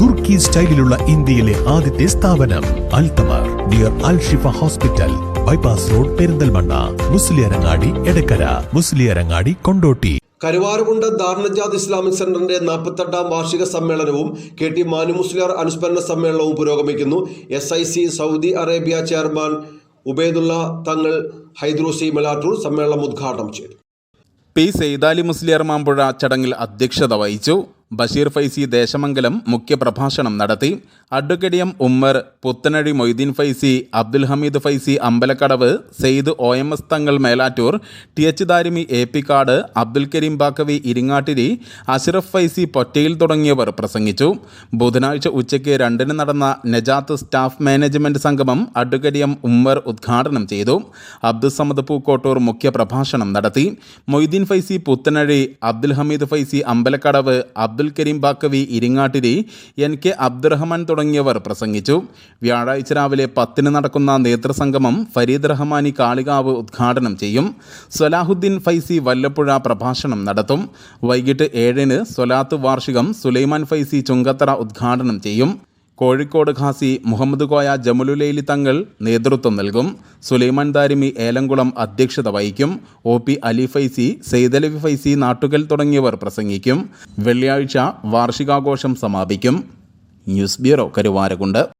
തുർക്കി സ്റ്റൈലിലുള്ള ഇന്ത്യയിലെ ആദ്യത്തെ സ്ഥാപനം Althamar dear Al Shifa hospital bypass road Perinthalmanna Musliyarangadi Edakkara Musliyarangadi Kondotty. Karuvarakundu Darunnajath Islamic സെന്ററിന്റെ നാൽപ്പത്തെട്ടാം വാർഷിക സമ്മേളനവും കെ ടി മാനു മുസ്ലിയാർ അനുസ്മരണ സമ്മേളനവും പുരോഗമിക്കുന്നു. S I C Saudi Arabia chairman Ubaidulla Thangal Hydrosi Melattur സമ്മേളനം ഉദ്ഘാടനം ചെയ്തു. പി സെയ്താലി മുസ്ലിയാർ മാമ്പുഴ ചടങ്ങിൽ അധ്യക്ഷത വഹിച്ചു. ബഷീർ ഫൈസി ദേശമംഗലം മുഖ്യപ്രഭാഷണം നടത്തി. Advocate M Ummer Puthanazhi Moideen Faizy Abdul Hameed Faizy Ambalakkadavu Syed O M S Thangal Melattur T H Darimi A P കാട് അബ്ദുൽ കരീം ബാക്കവി ഇരിങ്ങാട്ടിരി അഷ്റഫ് ഫൈസി പൊറ്റയിൽ തുടങ്ങിയവർ പ്രസംഗിച്ചു. ബുധനാഴ്ച ഉച്ചയ്ക്ക് രണ്ടിന് നടന്ന നജാത്ത് സ്റ്റാഫ് മാനേജ്മെന്റ് സംഗമം അഡ്വക്കേറ്റ് എം ഉമ്മർ ഉദ്ഘാടനം ചെയ്തു. അബ്ദുസമദ് പൂക്കോട്ടൂർ മുഖ്യപ്രഭാഷണം നടത്തി. മൊയ്തീൻ ഫൈസി പുത്തനഴി അബ്ദുൽ ഹമീദ് ഫൈസി അമ്പലക്കടവ് അബ്ദുൽ കരീം ബാക്കവി ഇരിങ്ങാട്ടിരി എൻ കെ അബ്ദുറഹ്മാൻ തുടങ്ങിയവർ പ്രസംഗിച്ചു. വ്യാഴാഴ്ച രാവിലെ പത്തിന് നടക്കുന്ന നേതൃസംഗമം ഫരീദ് റഹ്മാനി കാളികാവ് ഉദ്ഘാടനം ചെയ്യും. സലാഹുദ്ദീൻ ഫൈസി വല്ലപ്പുഴ പ്രഭാഷണം നടത്തും. വൈകിട്ട് ഏഴിന് സൊലാത്ത് വാർഷികം സുലൈമാൻ ഫൈസി ചുങ്കത്തറ ഉദ്ഘാടനം ചെയ്യും. കോഴിക്കോട് ഖാസി മുഹമ്മദ് കോയ ജമുലുലൈലി തങ്ങൾ നേതൃത്വം നൽകും. സുലൈമാൻ ദാരിമി ഏലംകുളം അധ്യക്ഷത വഹിക്കും. ഒ പി അലി ഫൈസി സെയ്ദലവി ഫൈസി നാട്ടുകൽ തുടങ്ങിയവർ പ്രസംഗിക്കും. വെള്ളിയാഴ്ച വാർഷികാഘോഷം സമാപിക്കും. News bureau Karuvarakundu.